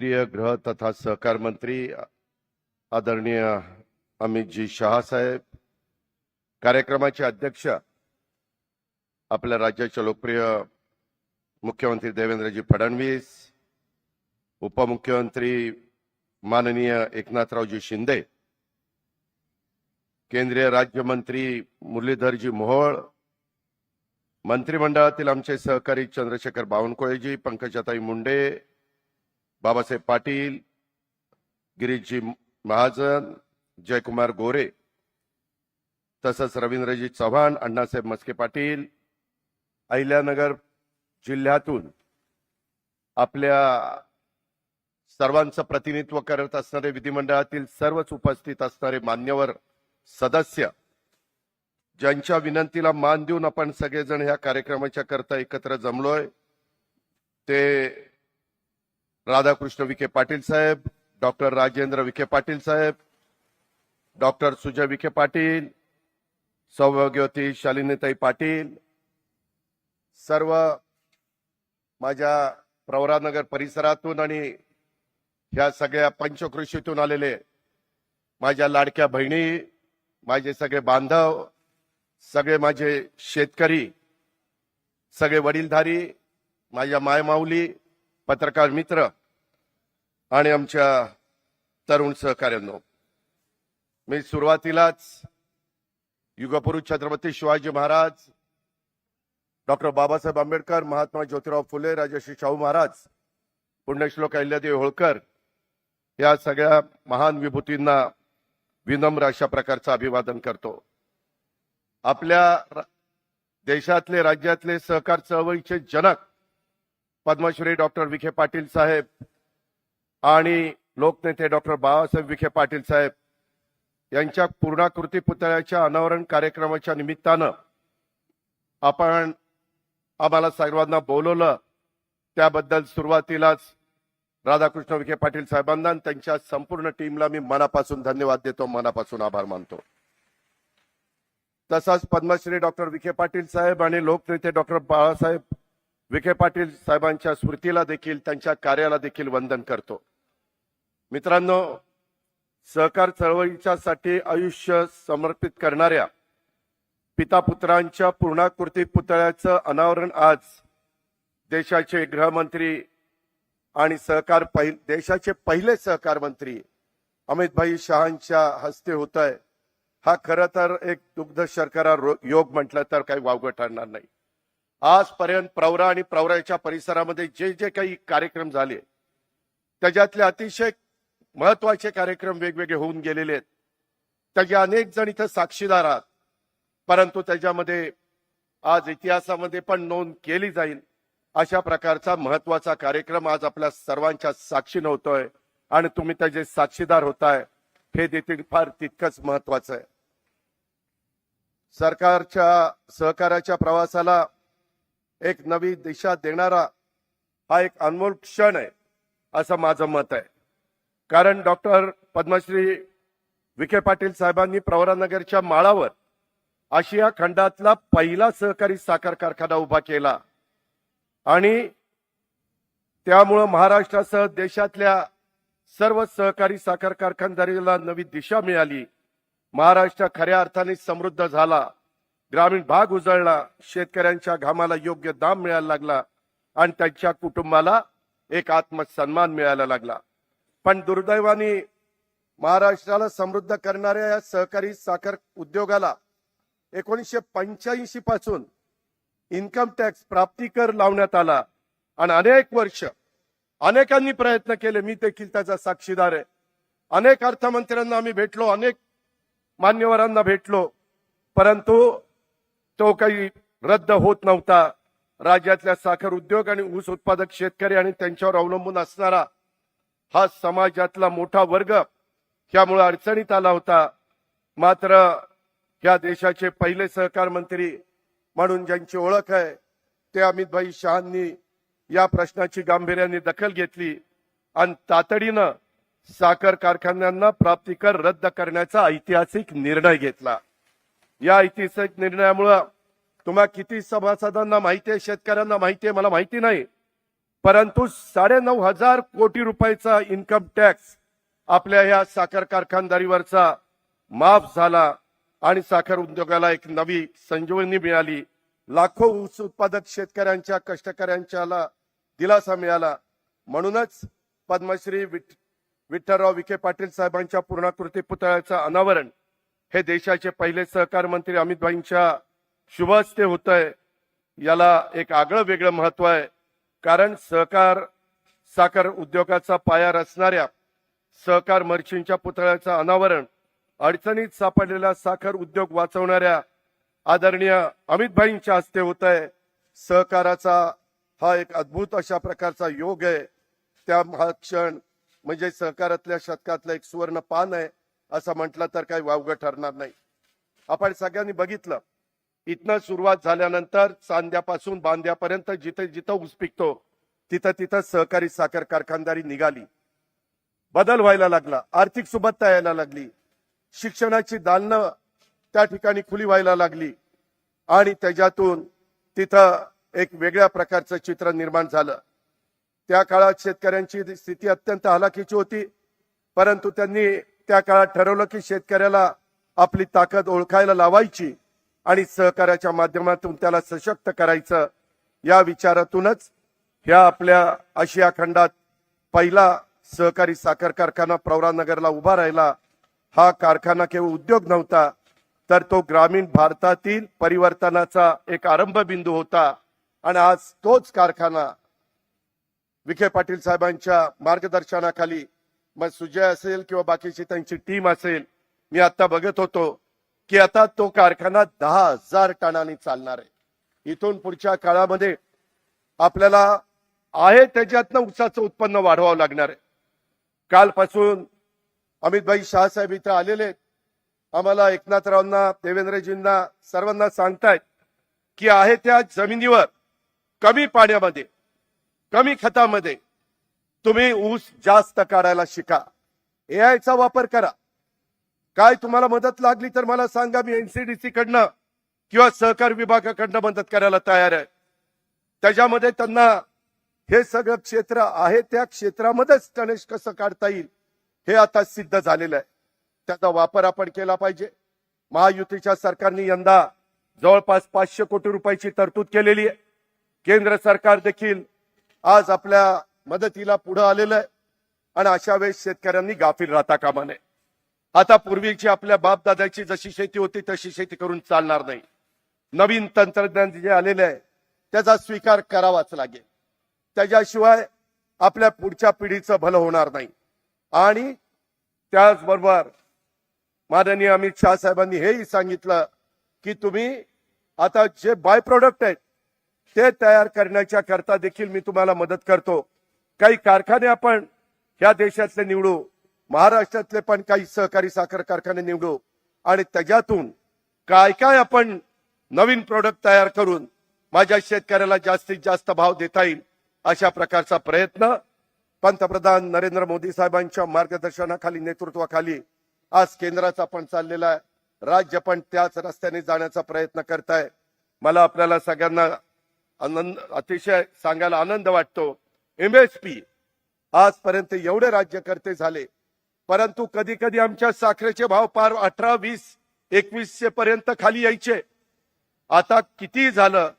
प्रिय गृह तथा सहकार मंत्री आदरणीय अमितजी शहासाहेब कार्यक्रमाचे अध्यक्ष आपल्या राज्याचे लोकप्रिय मुख्यमंत्री देवेंद्रजी फडणवीस उपमुख्यमंत्री माननीय एकनाथरावजी शिंदे केंद्रीय राज्यमंत्री मुरलीधरजी मोहोळ मंत्रिमंडळातील आमचे सहकारी चंद्रशेखर बावनकुळेजी पंकजाताई मुंडे बाबासाहेब पाटील गिरीशजी महाजन जयकुमार गोरे तसंच रवींद्रजी चव्हाण अण्णासाहेब मस्के पाटील अहिल्यानगर जिल्ह्यातून आपल्या सर्वांचं प्रतिनिधित्व करत असणारे विधिमंडळातील सर्वच उपस्थित असणारे मान्यवर सदस्य ज्यांच्या विनंतीला मान देऊन आपण सगळेजण ह्या कार्यक्रमाच्या करता एकत्र जमलोय ते राधाकृष्ण विखे पाटील साहेब डॉक्टर राजेंद्र विखे पाटील साहेब डॉक्टर सुजय विखे पाटील सौभाग्यवती शालिनीताई पाटील सर्व माझ्या प्रवरानगर परिसरातून आणि ह्या सगळ्या पंचकृषीतून आलेले माझ्या लाडक्या बहिणी माझे सगळे बांधव सगळे माझे शेतकरी सगळे वडीलधारी माझ्या मायमाऊली पत्रकार मित्र आणि आमच्या तरुण सहकार्यांनो मी सुरुवातीलाच युगपुरुष छत्रपती शिवाजी महाराज डॉक्टर बाबासाहेब आंबेडकर महात्मा ज्योतिराव फुले राजश्री शाहू महाराज पुण्यश्लोक अहिल्यादेवी होळकर या सगळ्या महान विभूतींना विनम्र अशा प्रकारचं अभिवादन करतो. आपल्या देशातले राज्यातले सहकार चळवळीचे जनक पद्मश्री डॉक्टर विखे पाटील साहेब आणि लोकनेते डॉक्टर बाळासाहेब विखे पाटील साहेब यांच्या पूर्णाकृती पुतळ्याच्या अनावरण कार्यक्रमाच्या निमित्तानं आपण आम्हाला सर्वांना बोलवलं. त्याबद्दल सुरुवातीलाच राधाकृष्ण विखे पाटील साहेबांना त्यांच्या संपूर्ण टीमला मी मनापासून धन्यवाद देतो मनापासून आभार मानतो. तसाच पद्मश्री डॉक्टर विखे पाटील साहेब आणि लोकनेते डॉक्टर बाळासाहेब विखे पाटील साहेबांच्या स्मृतीला देखील त्यांच्या कार्याला देखील वंदन करतो. मित्रांनो सहकार चळवळीच्या साठी आयुष्य समर्पित करणाऱ्या पिता पुत्रांच्या पूर्णाकृती पुतळ्याचं अनावरण आज देशाचे गृहमंत्री आणि सहकार पहिल देशाचे पहिले सहकार मंत्री अमितभाई शहांच्या हस्ते होत आहे हा खरं तर एक दुग्ध शर्करा योग म्हटलं तर काही वावगं ठरणार नाही. आजपर्यंत प्रवरा आणि प्रवराच्या परिसरामध्ये जे जे काही कार्यक्रम झाले त्याच्यातले अतिशय महत्त्वाचे कार्यक्रम वेगवेगळे होऊन गेलेले आहेत. त्याचे अनेक जण इथं साक्षीदार आहात. परंतु त्याच्यामध्ये आज इतिहासामध्ये पण नोंद केली जाईल अशा प्रकारचा महत्त्वाचा कार्यक्रम आज आपल्या सर्वांच्या साक्षीनं होतोय आणि तुम्ही त्याचे साक्षीदार होताय हे देखील फार तितकंच महत्वाचं आहे. सरकारच्या सहकार्याच्या प्रवासाला एक नवी दिशा देणारा हा एक अनमोल क्षण आहे असं माझं मत आहे. कारण डॉक्टर पद्मश्री विखे पाटील साहेबांनी प्रवरानगरच्या माळावर आशिया खंडातला पहिला सहकारी साखर कारखाना उभा केला. आणि त्यामुळं महाराष्ट्रासह देशातल्या सर्व सहकारी साखर कारखानदारीला नवी दिशा मिळाली. महाराष्ट्र खऱ्या अर्थाने समृद्ध झाला. ग्रामीण भाग उजळला शेतकऱ्यांच्या घामाला योग्य दाम मिळायला लागला आणि त्यांच्या कुटुंबाला एक आत्मसन्मान मिळायला लागला. पण दुर्दैवाने महाराष्ट्राला समृद्ध करणाऱ्या या सहकारी साखर उद्योगाला एकोणीसशे पंच्याऐंशी पासून इन्कम टॅक्स प्राप्तीकर लावण्यात आला आणि अनेक वर्ष अनेकांनी प्रयत्न केले मी देखील त्याचा साक्षीदार आहे. अनेक अर्थमंत्र्यांना आम्ही भेटलो अनेक मान्यवरांना भेटलो परंतु तो काही रद्द होत नव्हता. राज्यातल्या साखर उद्योग आणि ऊस उत्पादक शेतकरी आणि त्यांच्यावर अवलंबून असणारा हा समाजातला मोठा वर्ग त्यामुळे अडचणीत आला होता. मात्र या देशाचे पहिले सहकार मंत्री म्हणून ज्यांची ओळख आहे ते अमितभाई शहांनी या प्रश्नाची गांभीर्याने दखल घेतली आणि तातडीनं साखर कारखान्यांना प्राप्तिकर रद्द करण्याचा ऐतिहासिक निर्णय घेतला. या ऐतिहासिक निर्णयामुळं तुम्हा किती सभासदांना माहिती आहे शेतकऱ्यांना माहिती आहे मला माहिती नाही. परंतु साडेनऊ हजार कोटी रुपयाचा इन्कम टॅक्स आपल्या या साखर कारखानदारीवरचा माफ झाला आणि साखर उद्योगाला एक नवी संजीवनी मिळाली. लाखो ऊस उत्पादक शेतकऱ्यांच्या कष्टकऱ्यांच्याला दिलासा मिळाला. म्हणूनच पद्मश्री विठ्ठलराव विखे पाटील साहेबांच्या पूर्णाकृती पुतळ्याचं अनावरण हे देशाचे पहिले सहकार मंत्री अमित भाईंच्या शुभ हस्ते होत आहे याला एक आगळं वेगळं महत्त्व आहे. कारण सहकार साखर उद्योगाचा पाया रचणाऱ्या सहकार मर्चींच्या पुतळ्याचं अनावरण अडचणीत सापडलेला साखर उद्योग वाचवणाऱ्या आदरणीय अमित भाईंच्या हस्ते होत आहे सहकाराचा हा एक अद्भुत अशा प्रकारचा योग आहे. त्या हा क्षण म्हणजे सहकारातल्या शतकातलं एक सुवर्ण पान आहे. असं म्हटलं तर काही वावगं ठरणार नाही. आपण सगळ्यांनी बघितलं. इथनं सुरुवात झाल्यानंतर चांद्यापासून बांद्यापर्यंत जिथे जिथं ऊस पिकतो तिथं तिथं सहकारी साखर कारखानदारी निघाली. बदल व्हायला लागला. आर्थिक सुबत्ता यायला लागली. शिक्षणाची दालनं त्या ठिकाणी खुली व्हायला लागली. आणि त्याच्यातून तिथं एक वेगळ्या प्रकारचं चित्र निर्माण झालं. त्या काळात शेतकऱ्यांची स्थिती अत्यंत हलाखीची होती. परंतु त्यांनी त्या काळात ठरवलं की शेतकऱ्याला आपली ताकद ओळखायला लावायची आणि सहकार्याच्या माध्यमातून त्याला सशक्त करायचं या विचारातूनच ह्या आपल्या आशिया खंडात पहिला सहकारी साखर कारखाना प्रवरानगरला उभा राहिला. हा कारखाना केवळ उद्योग नव्हता तर तो ग्रामीण भारतातील परिवर्तनाचा एक आरंभ बिंदू होता. आणि आज तोच कारखाना विखे पाटील साहेबांच्या मार्गदर्शनाखाली मग सुजय असेल किंवा बाकीची त्यांची टीम असेल मी आता बघत होतो की आता तो कारखाना दहा हजार टनाने चालणार आहे. इथून पुढच्या काळामध्ये आपल्याला आहे त्याच्यातनं उसाचं उत्पन्न वाढवावं लागणार आहे. कालपासून अमितभाई शहासाहेब इथं आलेले आम्हाला एकनाथरावांना देवेंद्रजींना सर्वांना सांगतायत की आहे त्या जमिनीवर कमी पाण्यामध्ये कमी खतामध्ये तुम्ही ऊस जास्त काढायला शिका. एआयचा चा वापर करा. काय तुम्हाला मदत लागली तर मला सांगा मी एनसीडीसी कडनं किंवा सहकार विभागाकडनं मदत करायला तयार आहे. त्याच्यामध्ये त्यांना हे सगळं क्षेत्र आहे त्या क्षेत्रामध्येच गणेश कसं काढता येईल हे आता सिद्ध झालेलं आहे. त्याचा वापर आपण केला पाहिजे. महायुतीच्या सरकारने यंदा जवळपास पाचशे कोटी रुपयाची तरतूद केलेली आहे. केंद्र सरकार देखील आज आपल्या मदतीला पुढे आलेलं आहे. आणि अशा वेळेस शेतकऱ्यांनी गाफील राहता कामा नये. आता पूर्वीची आपल्या बापदादाची जशी शेती होती तशी शेती करून चालणार नाही. नवीन तंत्रज्ञान जे आलेलं आहे त्याचा स्वीकार करावाच लागेल. त्याच्याशिवाय आपल्या पुढच्या पिढीचं भलं होणार नाही. आणि त्याचबरोबर माननीय अमित शहा साहेबांनी हेही सांगितलं की तुम्ही आता जे बाय प्रोडक्ट आहेत ते तयार करण्याच्या करता देखील मी तुम्हाला मदत करतो. काही कारखाने आपण ह्या देशातले निवडू महाराष्ट्रातले पण काही सहकारी साखर कारखाने निवडू आणि त्याच्यातून काय काय आपण नवीन प्रोडक्ट तयार करून माझ्या शेतकऱ्याला जास्तीत जास्त भाव देता येईल अशा प्रकारचा प्रयत्न पंतप्रधान नरेंद्र मोदी साहेबांच्या मार्गदर्शनाखाली नेतृत्वाखाली आज केंद्राचा पण चाललेला आहे. राज्य पण त्याच रस्त्याने जाण्याचा प्रयत्न करत मला आपल्याला सगळ्यांना आनंद अतिशय सांगायला आनंद वाटतो. एमएसपी आजपर्यंत एवढे राज्यकर्ते झाले. परंतु कधी कधी आमच्या साखरेचे भाव पार अठरा वीस एकवीसशे पर्यंत खाली यायचे. आता किती झालं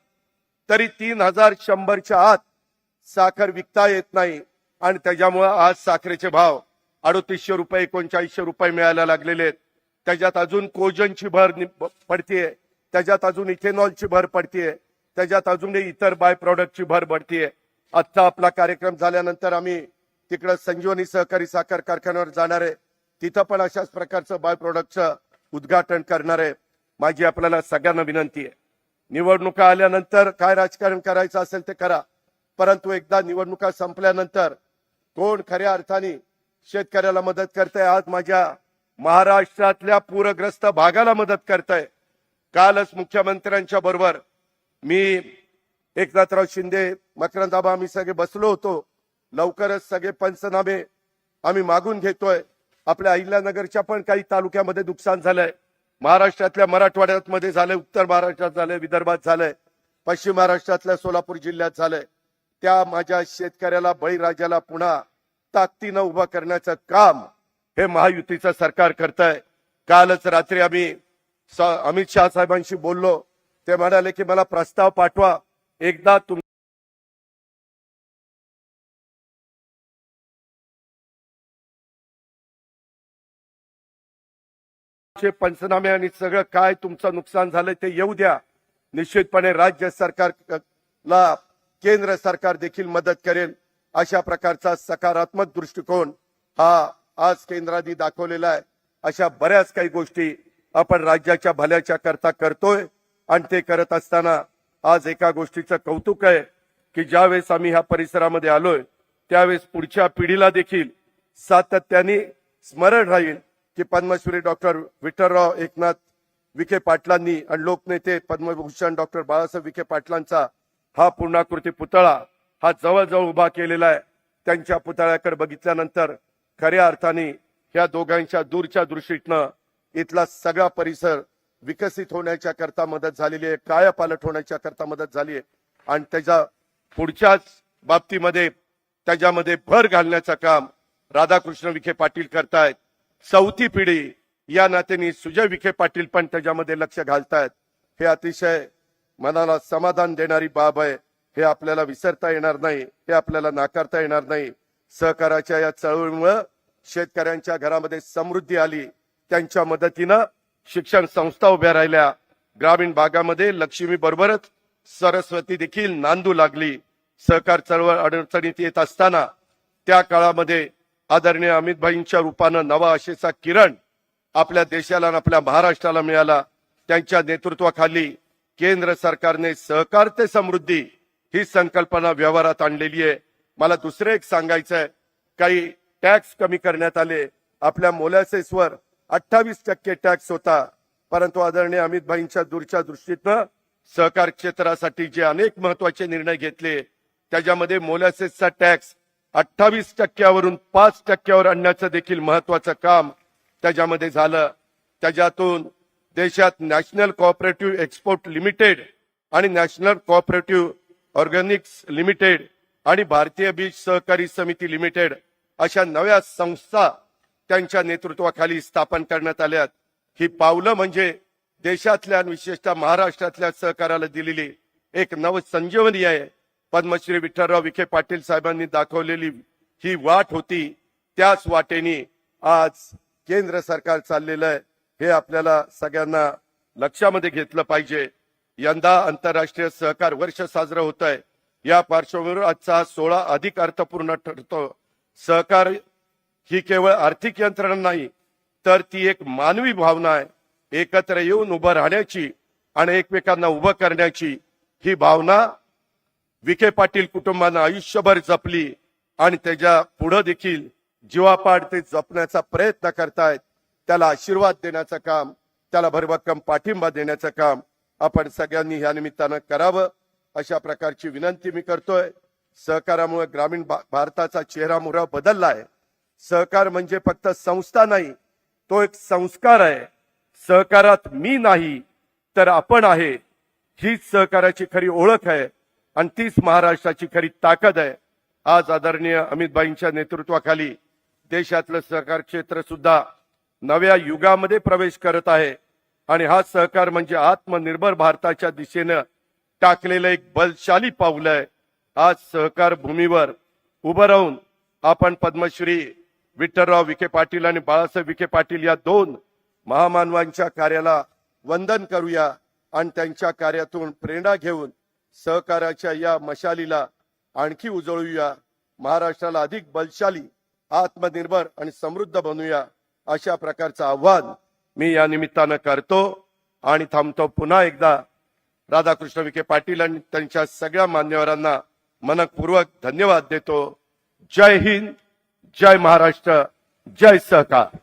तरी तीन हजार शंभरच्या आत साखर विकता येत नाही आणि त्याच्यामुळे आज साखरेचे भाव अडोतीसशे रुपये एकोणचाळीसशे रुपये मिळायला लागलेले आहेत. त्याच्यात अजून कोजनची भर पडतीये. त्याच्यात अजून इथेनॉलची भर पडतीये. त्याच्यात अजून इतर बाय प्रॉडक्टची भर पडतीये. आत्ता आपला कार्यक्रम झाल्यानंतर आम्ही तिकडं संजीवनी सहकारी साखर कारखान्यावर जाणार आहे. तिथं पण अशाच प्रकारचं बाय प्रोडक्टचं उद्घाटन करणार आहे. माझी आपल्याला सगळ्यांना विनंती आहे. निवडणुका आल्यानंतर काय राजकारण करायचं असेल ते करा. परंतु एकदा निवडणुका संपल्यानंतर कोण खऱ्या अर्थाने शेतकऱ्याला मदत करताय आज माझ्या महाराष्ट्रातल्या पूरग्रस्त भागाला मदत करतंय. कालच मुख्यमंत्र्यांच्या बरोबर मी एकनाथराव शिंदे मकरंदाबा आम्ही सगळे बसलो होतो. लवकरच सगळे पंचनामे आम्ही मागून घेतोय. आपल्या अहिल्यानगरच्या पण काही तालुक्यामध्ये नुकसान झालंय. महाराष्ट्रातल्या मराठवाड्यात मध्ये झालंय उत्तर महाराष्ट्रात झालंय विदर्भात झालंय पश्चिम महाराष्ट्रातल्या सोलापूर जिल्ह्यात झालंय. त्या माझ्या शेतकऱ्याला बळीराजाला पुन्हा ताकदीनं उभं करण्याचं काम हे महायुतीचं सरकार करत आहे कालच रात्री आम्ही स- अमित शहा साहेबांशी बोललो. ते म्हणाले की मला प्रस्ताव पाठवा. एकदा तुम पंचनामे आणि सगळं काय तुमचं नुकसान झालंय ते येऊ द्या. निश्चितपणे राज्य सरकारला केंद्र सरकार देखील मदत करेल अशा प्रकारचा सकारात्मक दृष्टिकोन हा आज केंद्राने दाखवलेला आहे. अशा बऱ्याच काही गोष्टी आपण राज्याच्या भल्याच्या करता करतोय आणि ते करत असताना आज एका गोष्टीचं कौतुक आहे की ज्यावेळेस आम्ही ह्या परिसरामध्ये आलोय त्यावेळेस पुढच्या पिढीला देखील सातत्याने स्मरण राहील की पद्मश्री डॉक्टर विठ्ठलराव एकनाथ विखे पाटलांनी आणि लोकनेते पद्मभूषण डॉक्टर बाळासाहेब विखे पाटलांचा हा पूर्णाकृती पुतळा हा जवळजवळ उभा केलेला आहे. त्यांच्या पुतळ्याकडे बघितल्यानंतर खऱ्या अर्थाने ह्या दोघांच्या दूरच्या दृष्टीतनं इथला सगळा परिसर विकसित होण्याच्या करता मदत झालेली आहे कायापालट होण्याच्या करता मदत झाली आहे. आणि त्याच्या पुढच्याच बाबतीमध्ये त्याच्यामध्ये भर घालण्याचं काम राधाकृष्ण विखे पाटील करतायत. चौथी पिढी या नात्याने सुजय विखे पाटील पण त्याच्यामध्ये लक्ष घालतायत. हे अतिशय मनाला समाधान देणारी बाब आहे. हे आपल्याला विसरता येणार नाही हे आपल्याला नाकारता येणार नाही. सहकाराच्या या चळवळीमुळे शेतकऱ्यांच्या घरामध्ये समृद्धी आली. त्यांच्या मदतीनं शिक्षण संस्था उभ्या राहिल्या. ग्रामीण भागामध्ये लक्ष्मी बरोबरच सरस्वती देखील नांदू लागली. सहकार चळवळ अडचणीत येत असताना त्या काळामध्ये आदरणीय अमितभाईंच्या रूपानं नवा आशेचा किरण आपल्या देशाला आणि आपल्या महाराष्ट्राला मिळाला. त्यांच्या नेतृत्वाखाली केंद्र सरकारने सहकार ते समृद्धी ही संकल्पना व्यवहारात आणलेली आहे. मला दुसरं एक सांगायचं आहे काही टॅक्स कमी करण्यात आले. आपल्या मोलॅसेसवर अठ्ठावीस टक्के टॅक्स होता. परंतु आदरणीय अमित भाईंच्या दूरच्या दृष्टीतनं सहकार क्षेत्रासाठी जे अनेक महत्त्वाचे निर्णय घेतले त्याच्यामध्ये मोलॅसेसचा टॅक्स अठ्ठावीस टक्क्यावरून पाच टक्क्यावर आणण्याचं देखील महत्वाचं काम त्याच्यामध्ये झालं. त्याच्यातून देशात नॅशनल कॉपरेटिव्ह एक्सपोर्ट लिमिटेड आणि नॅशनल कॉपरेटिव्ह ऑर्गॅनिक्स लिमिटेड आणि भारतीय बीज सहकारी समिती लिमिटेड अशा नव्या संस्था त्यांच्या नेतृत्वाखाली स्थापन करण्यात आल्यात ही पावलं म्हणजे देशातल्या आणि विशेषतः महाराष्ट्रातल्या सहकाराला दिलेली एक नवसंजीवनी आहे. पद्मश्री विठ्ठलराव विखे पाटील साहेबांनी दाखवलेली ही वाट होती. त्याच वाटेने आज केंद्र सरकार चाललेलं आहे. हे आपल्याला सगळ्यांना लक्षामध्ये घेतलं पाहिजे. यंदा आंतरराष्ट्रीय सहकार वर्ष साजरं होत आहे या पार्श्वभूमीवर आजचा सोळा अधिक अर्थपूर्ण ठरतो. सहकार ही केवळ आर्थिक यंत्रणा नाही तर ती एक मानवी भावना आहे. एकत्र येऊन उभं राहण्याची आणि एकमेकांना उभं करण्याची ही भावना विखे पाटील कुटुंबानं आयुष्यभर जपली आणि त्याच्या पुढं देखील जीवापाड ते जपण्याचा प्रयत्न करतायत. त्याला आशीर्वाद देण्याचं काम त्याला भरभक्कम पाठिंबा देण्याचं काम आपण सगळ्यांनी या निमित्तानं करावं अशा प्रकारची विनंती मी करतोय. सहकारामुळे ग्रामीण भारताचा चेहरा मोहरा बदलला आहे. सहकार म्हणजे फक्त संस्था नाही तो एक संस्कार आहे. सहकारात मी नाही तर आपण आहे. हीच सहकाराची खरी ओळख आहे आणि तीच महाराष्ट्राची खरी ताकद आहे. आज आदरणीय अमितभाईंच्या नेतृत्वाखाली देशातलं सहकार क्षेत्र सुद्धा नव्या युगामध्ये प्रवेश करत आहे आणि हा सहकार म्हणजे आत्मनिर्भर भारताच्या दिशेनं टाकलेलं एक बलशाली पाऊल आहे. आज सहकार भूमीवर उभं राहून आपण पद्मश्री विठ्ठलराव विखे पाटील आणि बाळासाहेब विखे पाटील या दोन महामानवांच्या कार्याला वंदन करूया आणि त्यांच्या कार्यातून प्रेरणा घेऊन सहकाराच्या या मशालीला आणखी उजळूया. महाराष्ट्राला अधिक बलशाली आत्मनिर्भर आणि समृद्ध बनूया अशा प्रकारचं आव्हान मी या निमित्तानं करतो आणि थांबतो पुन्हा एकदा. राधाकृष्ण विखे पाटील आणि त्यांच्या सगळ्या मान्यवरांना मनपूर्वक धन्यवाद देतो. जय हिंद. जय महाराष्ट्र जय सहकार।